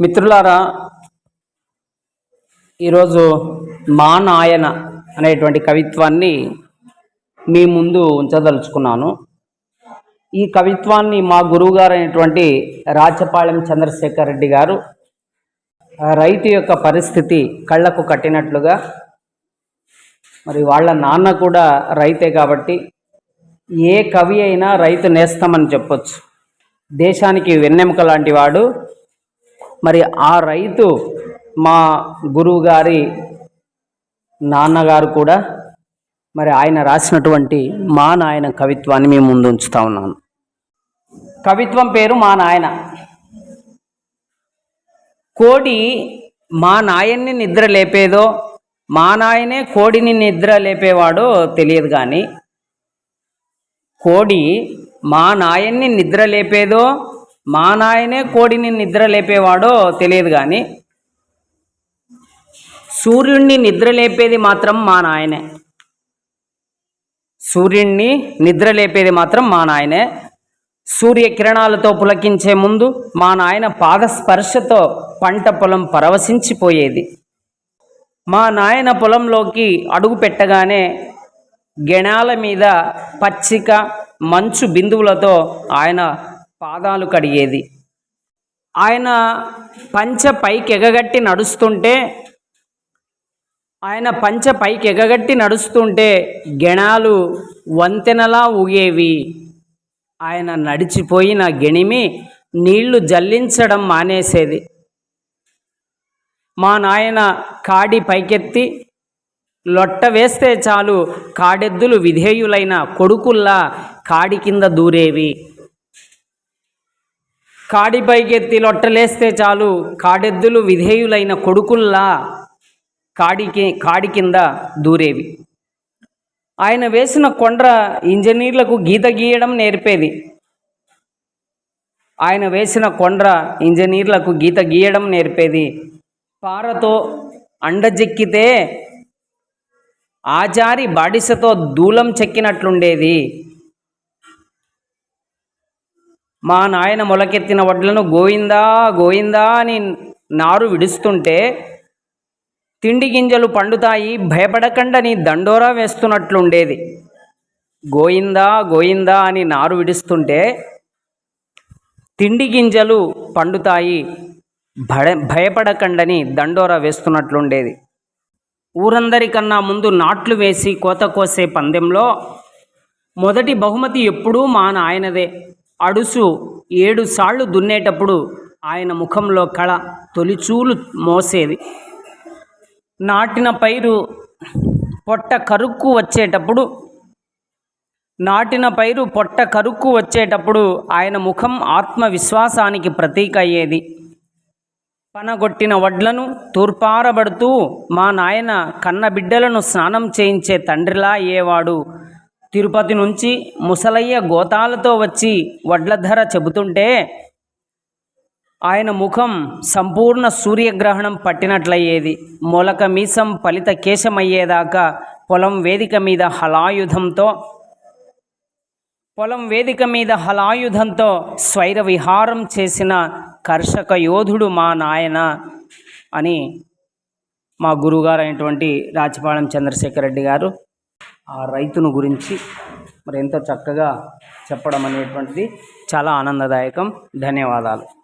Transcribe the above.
మిత్రులారా ఈరోజు మా నాయన అనేటువంటి కవిత్వాన్ని మీ ముందు ఉంచదలుచుకున్నాను. ఈ కవిత్వాన్ని మా గురువుగారు అయినటువంటి రాచపాళెం చంద్రశేఖర్ రెడ్డి గారు రైతు యొక్క పరిస్థితి కళ్ళకు కట్టినట్లుగా మరి వాళ్ళ నాన్న కూడా రైతే కాబట్టి ఏ కవి అయినా రైతు నేస్తామని చెప్పొచ్చు. దేశానికి వెన్నెముక లాంటి వాడు మరి ఆ రైతు మా గురువు గారి నాన్నగారు కూడా మరి ఆయన రాసినటువంటి మా నాయన కవిత్వాన్ని మేము ముందు ఉంచుతా ఉన్నాను కవిత్వం పేరు మా నాయన. కోడి మా నాయన్ని నిద్ర లేపేదో మా నాయనే కోడిని నిద్ర లేపేవాడో తెలియదు కానీ కోడి మా నాయన్ని నిద్ర లేపేదో మా నాయనే కోడిని నిద్ర లేపేవాడో తెలియదు కానీ సూర్యుణ్ణి నిద్ర లేపేది మాత్రం మా నాయనే. సూర్యుణ్ణి నిద్ర లేపేది మాత్రం మా నాయనే. సూర్యకిరణాలతో పులకించే ముందు మా నాయన పాద స్పర్శతో పంట పొలం పరవశించిపోయేది. మా నాయన పొలంలోకి అడుగు పెట్టగానే గెణాల మీద పచ్చిక మంచు బిందువులతో ఆయన పాదాలు కడిగేది. ఆయన పంచ పైకి ఎగగట్టి నడుస్తుంటే ఆయన పంచ పైకి ఎగగట్టి నడుస్తుంటే గెణాలు వంతెనలా ఊగేవి. ఆయన నడిచిపోయిన గెణిమి నీళ్ళు జల్లించడం మానేసేది. మా నాయన కాడి పైకెత్తి లొట్ట వేస్తే చాలు కాడెద్దులు విధేయులైన కొడుకుల్లా కాడి కింద దూరేవి. కాడి పైకెత్తి లొట్టలేస్తే చాలు కాడెద్దులు విధేయులైన కొడుకుల్లా కాడికి కాడి కింద దూరేవి. ఆయన వేసిన కొండ్ర ఇంజనీర్లకు గీత గీయడం నేర్పేది. ఆయన వేసిన కొండ్ర ఇంజనీర్లకు గీత గీయడం నేర్పేది. పారతో అండజెక్కితే ఆచారి బాడిసతో దూలం చెక్కినట్లుండేది. మా నాయన మొలకెత్తిన వడ్లను గోయిందా గోయిందా అని నారు విడుస్తుంటే తిండి గింజలు పండుతాయి భయపడకండని దండోరా వేస్తున్నట్లుండేది. గోయిందా గోయిందా అని నారు విడుస్తుంటే తిండి గింజలు పండుతాయి భయ భయపడకండని దండోరా వేస్తున్నట్లుండేది. ఊరందరికన్నా ముందు నాట్లు వేసి కోత కోసే పందెంలో మొదటి బహుమతి ఎప్పుడూ మా నాయనదే. అడుసు ఏడు సార్లు దున్నేటప్పుడు ఆయన ముఖంలో కళ తొలిచూలు మోసేది నాటిన పైరు పొట్ట కరుక్కు వచ్చేటప్పుడు నాటిన పైరు పొట్ట కరుక్కు వచ్చేటప్పుడు ఆయన ముఖం ఆత్మవిశ్వాసానికి ప్రతీక అయ్యేది పనగొట్టిన వడ్లను తూర్పారబడుతూ మా నాయన కన్న బిడ్డలను స్నానం చేయించే తండ్రిలా అయ్యేవాడు. తిరుపతి నుంచి ముసలయ్య గోతాలతో వచ్చి వడ్ల ధర చెబుతుంటే ఆయన ముఖం సంపూర్ణ సూర్యగ్రహణం పట్టినట్లయ్యేది. మొలక మీసం ఫలిత కేశమయ్యేదాకా పొలం వేదిక మీద హలాయుధంతో పొలం వేదిక మీద హలాయుధంతో స్వైర విహారం చేసిన కర్షక యోధుడు మా నాయన అని మా గురువుగారు అయినటువంటి రాచపాళెం చంద్రశేఖర్ రెడ్డి గారు ఆ రైతును గురించి మరి ఎంతో చక్కగా చెప్పడం అనేటువంటిది చాలా ఆనందదాయకం. ధన్యవాదాలు.